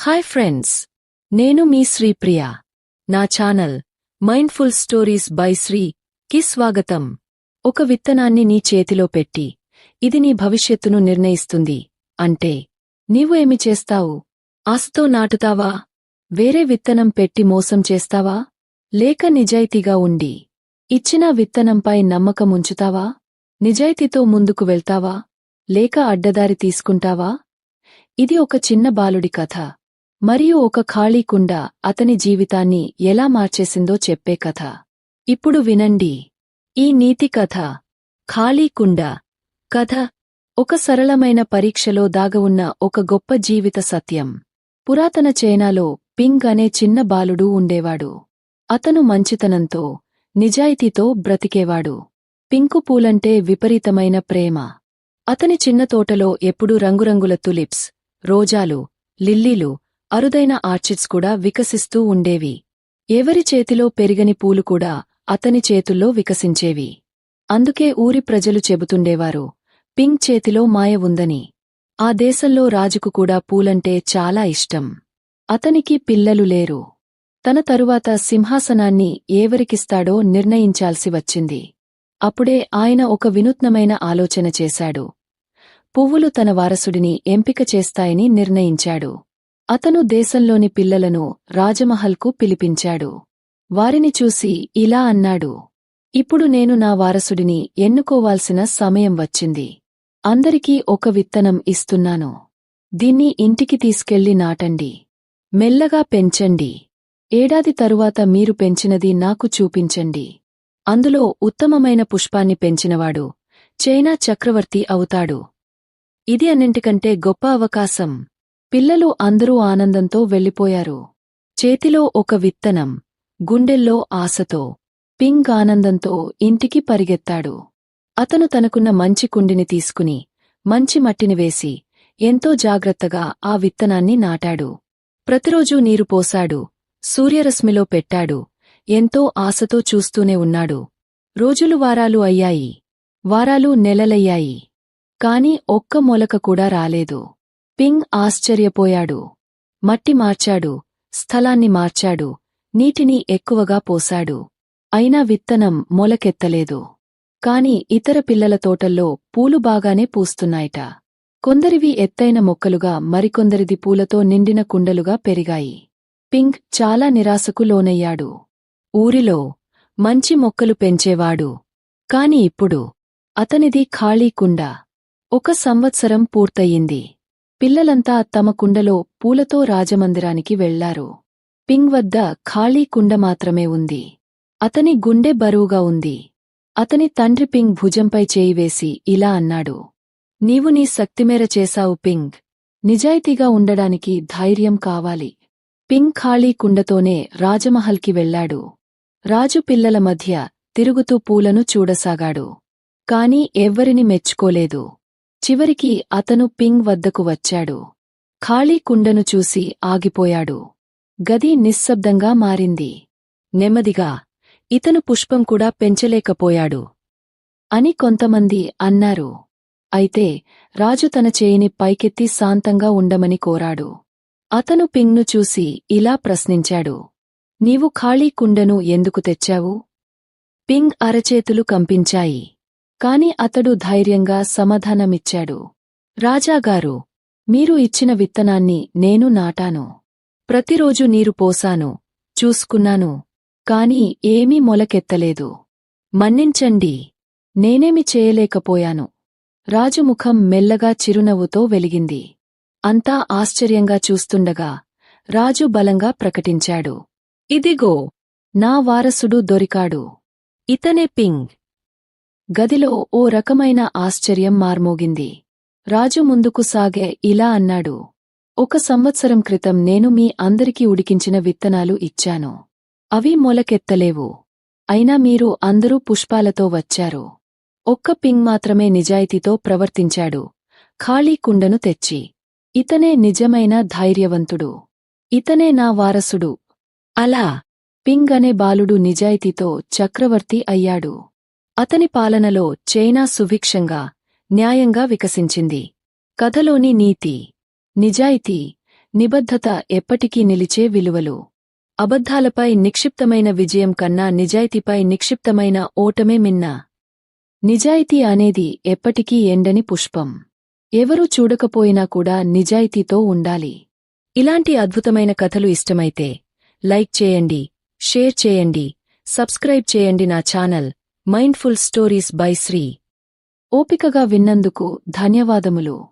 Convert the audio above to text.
Hi friends నేను మీ శ్రీప్రియ నా channel mindful stories by Sri కి స్వాగతం. ఒక విత్తనాన్ని నీ చేతిలో పెట్టి ఇది నీ భవిష్యత్తును నిర్ణయిస్తుంది. అంటే నీవు ఏమి చేస్తావు? ఆస్తో నాటుతావా? వేరే విత్తనం పెట్టి మోసం చేస్తావా? లేక నిజాయితీగా ఉండి ఇచ్చిన విత్తనంపై నమ్మకముంచుతావా నిజాయితీతో ముందుకు వెళ్తావా? లేక అడ్డదారి తీసుకుంటావా? ఇది ఒక చిన్న బాలుడి కథ. మరియు ఒక ఖాళీ కుండ అతని జీవితాన్ని ఎలా మార్చేసిందో చెప్పే కథ. ఇప్పుడు వినండి. ఈ నీతి కథ. ఖాళీ కుండ. కథ. ఒక సరళమైన పరీక్షలో దాగవున్న ఒక గొప్ప జీవిత సత్యం. పురాతన చైనాలో పింగ్ అనే చిన్న బాలుడు ఉండేవాడు. అతను మంచితనంతో నిజాయితీతో బ్రతికేవాడు. పింకు పూలంటే విపరీతమైన ప్రేమ. అతని చిన్న తోటలో ఎప్పుడూ రంగురంగుల తులిప్స్ రోజాలు లిల్లీలు అరుదైన ఆర్చిడ్స్ కూడా వికసిస్తూ ఉండేవి. ఎవరి చేతిలో పెరిగని పూలు కూడా అతని చేతుల్లో వికసించేవి. అందుకే ఊరి ప్రజలు చెబుతుండేవారు పింక్ చేతిలో మాయ ఉందని. ఆ దేశంలో రాజుకు కూడా పూలంటే చాలా ఇష్టం. అతనికి పిల్లలు లేరు. తన తరువాత సింహాసనాన్ని ఏవరికిస్తాడో నిర్ణయించాల్సి వచ్చింది. అప్పుడే ఆయన ఒక వినూత్నమైన ఆలోచన చేశాడు. పువ్వులు తన వారసుడిని ఎంపిక చేస్తాయని నిర్ణయించాడు. అతను దేశంలోని పిల్లలను రాజమహల్కు పిలిపించాడు. వారిని చూసి ఇలా అన్నాడు. ఇప్పుడు నేను నా వారసుడిని ఎన్నుకోవాల్సిన సమయం వచ్చింది. అందరికీ ఒక విత్తనం ఇస్తున్నాను. దీన్ని ఇంటికి తీసుకెళ్ళి నాటండి. మెల్లగా పెంచండి. ఏడాది తరువాత మీరు పెంచినది నాకు చూపించండి. అందులో ఉత్తమమైన పుష్పాన్ని పెంచినవాడు చైనా చక్రవర్తి అవుతాడు. ఇది అన్నింటికంటే గొప్ప అవకాశం. పిల్లలు అందరూ ఆనందంతో వెళ్ళిపోయారు. చేతిలో ఒక విత్తనం గుండెల్లో ఆశతో పింగ్ ఆనందంతో ఇంటికి పరిగెత్తాడు. అతను తనకున్న మంచి కుండిని తీసుకుని మంచి మట్టిని వేసి ఎంతో జాగ్రత్తగా ఆ విత్తనాన్ని నాటాడు. ప్రతిరోజూ నీరు పోశాడు సూర్యరశ్మిలో పెట్టాడు ఎంతో ఆశతో చూస్తూనే ఉన్నాడు. రోజులు వారాలు అయ్యాయి వారాలు నెలలయ్యాయి కాని ఒక్క మొలక కూడా రాలేదు. పింగ్ ఆశ్చర్యపోయాడు. మట్టి మార్చాడు. స్థలాన్ని మార్చాడు. నీటిని ఎక్కువగా పోశాడు. అయినా విత్తనం మొలకెత్తలేదు. కాని ఇతర పిల్లల తోటల్లో పూలు బాగానే పూస్తున్నాయట. కొందరివి ఎత్తైన మొక్కలుగా మరికొందరిది పూలతో నిండిన కుండలుగా పెరిగాయి. పింక్ చాలా నిరాశకు లోనయ్యాడు. ఊరిలో మంచి మొక్కలు పెంచేవాడు. కాని ఇప్పుడు అతనిది ఖాళీ కుండ. ఒక సంవత్సరం పూర్తయింది. పిల్లలంతా తమ కుండలో పూలతో రాజమందిరానికి వెళ్ళారు. పింగ్ వద్ద ఖాళీ కుండ మాత్రమే ఉంది. అతని గుండె బరువుగా ఉంది. అతని తండ్రి పింగ్ భుజంపై చేయివేసి ఇలా అన్నాడు. నీవు నీ శక్తిమేర చేశావు పింగ్. నిజాయితీగా ఉండడానికి ధైర్యం కావాలి. పింగ్ ఖాళీ కుండతోనే రాజమహల్కి వెళ్ళాడు. రాజు పిల్లల మధ్య తిరుగుతూ పూలను చూడసాగాడు. కాని ఎవ్వరిని మెచ్చుకోలేదు. చివరికి అతను పింగ్ వద్దకు వచ్చాడు. ఖాళీ కుండను చూసి ఆగిపోయాడు. గది నిశ్శబ్దంగా మారింది. నెమ్మదిగా ఇతను పుష్పం కూడా పెంచలేకపోయాడు అని కొంతమంది అన్నారు. అయితే రాజు తన చేయిని పైకెత్తి శాంతంగా ఉండమని కోరాడు. అతను పింగ్ను చూసి ఇలా ప్రశ్నించాడు. నీవు ఖాళీ కుండను ఎందుకు తెచ్చావు? పింగ్ అరచేతులు కంపించాయి. కాని అతడు ధైర్యంగా సమాధానమిచ్చాడు. రాజాగారు మీరు ఇచ్చిన విత్తనాన్ని నేను నాటాను. ప్రతిరోజు నీరు పోసాను చూసుకున్నాను కాని ఏమీ మొలకెత్తలేదు. మన్నించండి నేనేమి చేయలేకపోయాను. రాజుముఖం మెల్లగా చిరునవ్వుతో వెలిగింది. అంతా ఆశ్చర్యంగా చూస్తుండగా రాజు బలంగా ప్రకటించాడు. ఇదిగో నా వారసుడు దొరికాడు. ఇతనే పింగ్. గదిలో ఓ రకమైన ఆశ్చర్యం మార్మోగింది. రాజు ముందుకు సాగే ఇలా అన్నాడు. ఒక సంవత్సరం క్రితం నేను మీ అందరికీ ఉడికించిన విత్తనాలు ఇచ్చాను. అవి మొలకెత్తలేవు. అయినా మీరు అందరూ పుష్పాలతో వచ్చారు. ఒక్క పింగ్ మాత్రమే నిజాయితీతో ప్రవర్తించాడు. ఖాళీ కుండను తెచ్చి. ఇతనే నిజమైన ధైర్యవంతుడు. ఇతనే నా వారసుడు. అలా పింగ్ అనే బాలుడు నిజాయితీతో చక్రవర్తి అయ్యాడు. అతని పాలనలో చైనా సుభిక్షంగా న్యాయంగా వికసించింది. కథలోని నీతి నిజాయితీ నిబద్ధత ఎప్పటికీ నిలిచే విలువలు. అబద్ధాలపై నిక్షిప్తమైన విజయం కన్నా నిజాయితీపై నిక్షిప్తమైన ఓటమే మిన్న. నిజాయితీ అనేది ఎప్పటికీ ఎండని పుష్పం. ఎవరూ చూడకపోయినా కూడా నిజాయితీతో ఉండాలి. ఇలాంటి అద్భుతమైన కథలు ఇష్టమైతే లైక్ చేయండి షేర్ చేయండి సబ్స్క్రైబ్ చేయండి నా channel. Mindful stories by Sri ఓపికగా విన్నందుకు ధన్యవాదములు.